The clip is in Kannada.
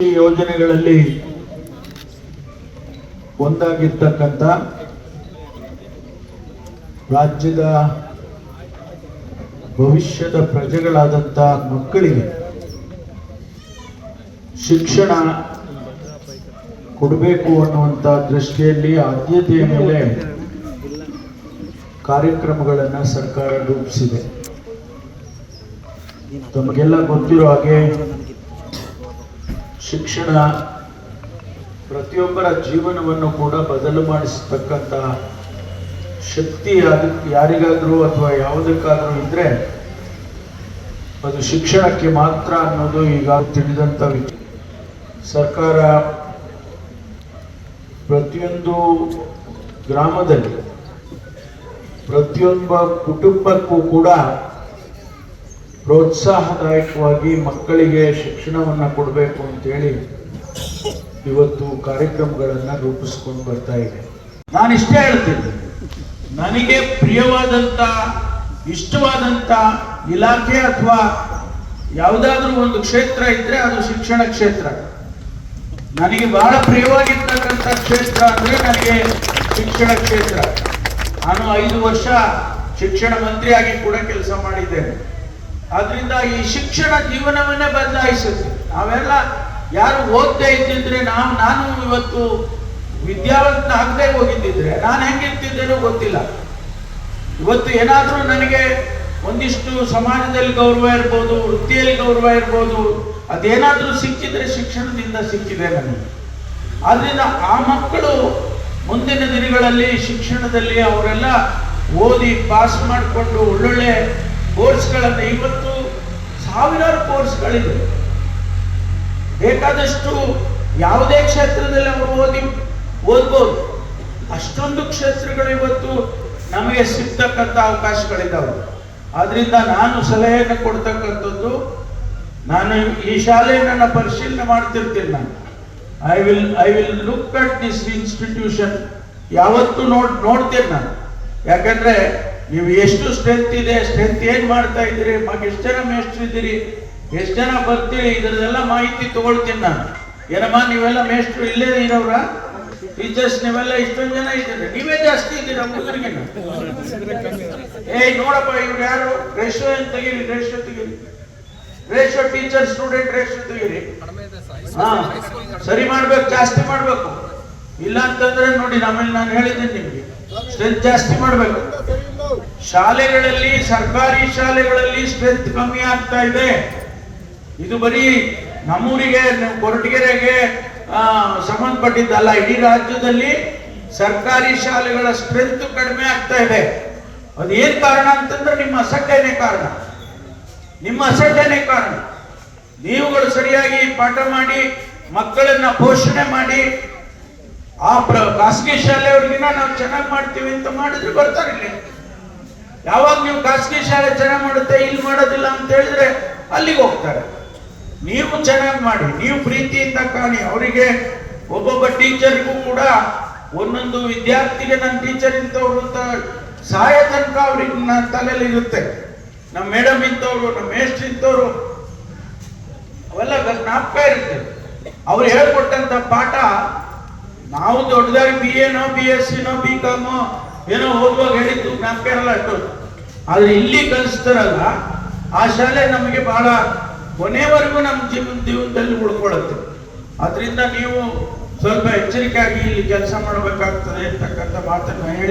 ಈ ಯೋಜನೆಗಳಲ್ಲಿ ಒಂದಾಗಿರ್ತಕ್ಕಂಥ ರಾಜ್ಯದ ಭವಿಷ್ಯದ ಪ್ರಜೆಗಳಾದಂಥ ಮಕ್ಕಳಿಗೆ ಶಿಕ್ಷಣ ಕೊಡಬೇಕು ಅನ್ನುವಂಥ ದೃಷ್ಟಿಯಲ್ಲಿ ಆದ್ಯತೆಯ ಮೇಲೆ ಕಾರ್ಯಕ್ರಮಗಳನ್ನು ಸರ್ಕಾರ ರೂಪಿಸಿದೆ. ತಮಗೆಲ್ಲ ಗೊತ್ತಿರೋ ಹಾಗೆ ಶಿಕ್ಷಣ ಪ್ರತಿಯೊಬ್ಬರ ಜೀವನವನ್ನು ಕೂಡ ಬದಲು ಮಾಡಿಸತಕ್ಕಂಥ ಶಕ್ತಿ ಅದಕ್ಕೆ ಯಾರಿಗಾದರೂ ಅಥವಾ ಯಾವುದಕ್ಕಾದರೂ ಇದ್ರೆ ಅದು ಶಿಕ್ಷಣಕ್ಕೆ ಮಾತ್ರ ಅನ್ನೋದು ಈಗ ತಿಳಿದಂಥ ವಿಚಾರ. ಸರ್ಕಾರ ಪ್ರತಿಯೊಂದು ಗ್ರಾಮದಲ್ಲಿ ಪ್ರತಿಯೊಬ್ಬ ಕುಟುಂಬಕ್ಕೂ ಕೂಡ ಪ್ರೋತ್ಸಾಹದಾಯಕವಾಗಿ ಮಕ್ಕಳಿಗೆ ಶಿಕ್ಷಣವನ್ನು ಕೊಡಬೇಕು ಅಂತೇಳಿ ಇವತ್ತು ಕಾರ್ಯಕ್ರಮಗಳನ್ನು ರೂಪಿಸ್ಕೊಂಡು ಬರ್ತಾ ಇದೆ. ನಾನು ಇಷ್ಟೇ ನನಗೆ ಪ್ರಿಯವಾದಂಥ ಇಷ್ಟವಾದಂಥ ಇಲಾಖೆ ಅಥವಾ ಯಾವುದಾದ್ರೂ ಒಂದು ಕ್ಷೇತ್ರ ಇದ್ರೆ ಅದು ಶಿಕ್ಷಣ ಕ್ಷೇತ್ರ. ನನಗೆ ಬಹಳ ಪ್ರಿಯವಾಗಿರ್ತಕ್ಕಂಥ ಕ್ಷೇತ್ರ ಅಂದ್ರೆ ನನಗೆ ಶಿಕ್ಷಣ ಕ್ಷೇತ್ರ. ನಾನು ಐದು ವರ್ಷ ಶಿಕ್ಷಣ ಮಂತ್ರಿಯಾಗಿ ಕೂಡ ಕೆಲಸ ಮಾಡಿದ್ದೇನೆ. ಆದ್ರಿಂದ ಈ ಶಿಕ್ಷಣ ಜೀವನವನ್ನೇ ಬದಲಾಯಿಸುತ್ತೆ. ನಾವೆಲ್ಲ ಯಾರು ಓದ್ದೇ ಇದ್ದಿದ್ರೆ ನಾವು ನಾನು ಇವತ್ತು ವಿದ್ಯಾವಂತ ಆಗದೆ ಹೋಗಿದ್ದಿದ್ರೆ ನಾನು ಹೆಂಗಿರ್ತಿದ್ದೇನೋ ಗೊತ್ತಿಲ್ಲ. ಇವತ್ತು ಏನಾದರೂ ನನಗೆ ಒಂದಿಷ್ಟು ಸಮಾಜದಲ್ಲಿ ಗೌರವ ಇರ್ಬೋದು, ವೃತ್ತಿಯಲ್ಲಿ ಗೌರವ ಇರ್ಬೋದು, ಅದೇನಾದರೂ ಸಿಕ್ಕಿದ್ರೆ ಶಿಕ್ಷಣದಿಂದ ಸಿಕ್ಕಿದೆ ನನಗೆ. ಆದ್ರಿಂದ ಆ ಮಕ್ಕಳು ಮುಂದಿನ ದಿನಗಳಲ್ಲಿ ಶಿಕ್ಷಣದಲ್ಲಿ ಅವರೆಲ್ಲ ಓದಿ ಪಾಸ್ ಮಾಡಿಕೊಂಡು ಒಳ್ಳೊಳ್ಳೆ ಕೋರ್ಸ್ಗಳನ್ನು ಇವತ್ತು ಸಾವಿರಾರು ಕೋರ್ಸ್ಗಳಿವೆ. ಬೇಕಾದಷ್ಟು ಯಾವುದೇ ಕ್ಷೇತ್ರದಲ್ಲಿ ಅವರು ಓದಿ, ಓದ್ಬೋದು. ಅಷ್ಟೊಂದು ಕ್ಷೇತ್ರಗಳು ಇವತ್ತು ನಮಗೆ ಸಿಗ್ತಕ್ಕಂಥ ಅವಕಾಶಗಳಿದ್ದಾವೆ. ಆದ್ರಿಂದ ನಾನು ಸಲಹೆಯನ್ನು ಕೊಡ್ತಕ್ಕಂಥದ್ದು, ನಾನು ಈ ಶಾಲೆಯನ್ನು ಪರಿಶೀಲನೆ ಮಾಡ್ತಿರ್ತೀನಿ ನಾನು. I will I will look at this institution ಯಾವತ್ತು ನೋಡ್, ನೋಡ್ತೇನೆ ನಾನು. ಯಾಕಂದ್ರೆ ನೀವು ಎಷ್ಟು ಸ್ಟ್ರೆಂತ್ ಇದೆ ಸ್ಟ್ರೆಂತ್ ಏನ್ ಮಾಡ್ತಾ ಇದ್ದೀರಿ? ಎಷ್ಟು ಜನ ಮೇಷ್ಟ್ರು ಇದ್ದೀರಿ? ಎಷ್ಟು ಜನ ಬರ್ತೀರಿ? ಇದರದೆಲ್ಲ ಮಾಹಿತಿ ತಗೊಳ್ತೀನಿ ನಾನು. ಏನಮ್ಮ, ನೀವೆಲ್ಲ ಮೇಷ್ಟ್ರು ಇಲ್ಲೇ ಇರೋರ ಟೀಚರ್ಸ್ ನೀವೆಲ್ಲ ಇಷ್ಟೊಂದು ಜನ ಇದ್ದೀರಿ. ನೀವೇ ಜಾಸ್ತಿ ಇದ್ದೀರಾ ಹುಡುಗರಿಗೆ? ಏಯ್ ನೋಡಪ್ಪ, ಇವ್ರು ಯಾರು? ರೇಷೋ ಏನ್ ತೆಗೀರಿ? ರೇಷೋ ತೆಗೀರಿ. ರೇಷೋ ಟೀಚರ್ ಸ್ಟೂಡೆಂಟ್ ರೇಷೋ ತೆಗೀರಿ. ಹಾ, ಸರಿ ಮಾಡ್ಬೇಕು, ಜಾಸ್ತಿ ಮಾಡ್ಬೇಕು. ಇಲ್ಲ ಅಂತಂದ್ರೆ ನೋಡಿ ನಮ್ಮಲ್ಲಿ ನಾನು ಹೇಳಿದ್ದೀನಿ ನಿಮ್ಗೆ. ಸ್ಟ್ರೆಂತ್ ಜಾಸ್ತಿ ಮಾಡ್ಬೇಕು. ಶಾಲೆಗಳಲ್ಲಿ, ಸರ್ಕಾರಿ ಶಾಲೆಗಳಲ್ಲಿ ಸ್ಟ್ರೆಂತ್ ಕಮ್ಮಿ ಆಗ್ತಾ ಇದೆ. ಇದು ಬರೀ ನಮ್ಮೂರಿಗೆ, ನಮ್ಮ ಕೊರಟಗೆರೆಗೆ ಸಂಬಂಧಪಟ್ಟಿದ್ದಲ್ಲ. ಇಡೀ ರಾಜ್ಯದಲ್ಲಿ ಸರ್ಕಾರಿ ಶಾಲೆಗಳ ಸ್ಟ್ರೆಂತ್ ಕಡಿಮೆ ಆಗ್ತಾ ಇದೆ. ಅದು ಏನ್ ಕಾರಣ ಅಂತಂದ್ರೆ ನಿಮ್ಮ ಅಸಡ್ಡೆನೇ ಕಾರಣ. ನಿಮ್ಮ ಅಸಡ್ಡೆನೇ ಕಾರಣ. ನೀವುಗಳು ಸರಿಯಾಗಿ ಪಾಠ ಮಾಡಿ, ಮಕ್ಕಳನ್ನ ಪೋಷಣೆ ಮಾಡಿ, ಆ ಪ್ರ, ಖಾಸಗಿ ಶಾಲೆಯವ್ರಿಗಿನ್ನ ನಾವು ಚೆನ್ನಾಗಿ ಮಾಡ್ತೀವಿ ಅಂತ ಮಾಡಿದ್ರೆ ಬರ್ತಾರೆ ಇಲ್ಲಿ. ಯಾವಾಗ ನೀವು ಖಾಸಗಿ ಶಾಲೆ ಚೆನ್ನಾಗಿ ಮಾಡುತ್ತೆ, ಇಲ್ಲಿ ಮಾಡೋದಿಲ್ಲ ಅಂತ ಹೇಳಿದ್ರೆ ಅಲ್ಲಿಗೆ ಹೋಗ್ತಾರೆ. ನೀವು ಚೆನ್ನಾಗಿ ಮಾಡಿ, ನೀವು ಪ್ರೀತಿಯಿಂದ ಕಾಣಿ. ಅವರಿಗೆ ಒಬ್ಬೊಬ್ಬ ಟೀಚರ್ಗೂ ಕೂಡ ಒಂದೊಂದು ವಿದ್ಯಾರ್ಥಿಗೆ ನನ್ನ ಟೀಚರ್ ಇಂಥವ್ರು ಅಂತ ಸಹಾಯ ತನಕ ಅವ್ರಿಗೆ ನನ್ನ ತಲೆಯಲ್ಲಿ ಇರುತ್ತೆ. ನಮ್ಮ ಮೇಡಮ್ ಇಂಥವ್ರು, ನಮ್ಮ ಮೇಸ್ಟ್ ಇಂಥವ್ರು, ಅವೆಲ್ಲ ಜ್ಞಾಪಕ ಇರುತ್ತೆ. ಅವ್ರು ಹೇಳ್ಕೊಟ್ಟಂತ ಪಾಠ ನಾವು ದೊಡ್ಡದಾಗಿ ಬಿ ಎನೋ ಬಿ ಎಸ್ ಸಿನೋ ಬಿ ಕಾಮೋ ಏನೋ ಹೋಗುವಾಗ ಹೇಳಿದ್ದು ಜ್ಞಾಪಕ ಇರಲ್ಲ ಅಷ್ಟು. ಆದ್ರೆ ಇಲ್ಲಿ ಕಲಿಸ್ತಾರಲ್ಲ, ಆ ಶಾಲೆ ನಮಗೆ ಬಹಳ ಕೊನೆವರೆಗೂ ನಮ್ಮ ಜೀವನ ಜೀವನದಲ್ಲಿ ಉಳ್ಕೊಳ್ಳುತ್ತೆ. ಅದರಿಂದ ನೀವು ಸ್ವಲ್ಪ ಎಚ್ಚರಿಕೆಯಾಗಿ ಇಲ್ಲಿ ಕೆಲಸ ಮಾಡಬೇಕಾಗ್ತದೆ ಅಂತಕ್ಕಂಥ ಮಾತನ್ನು ಹೇಳಿ.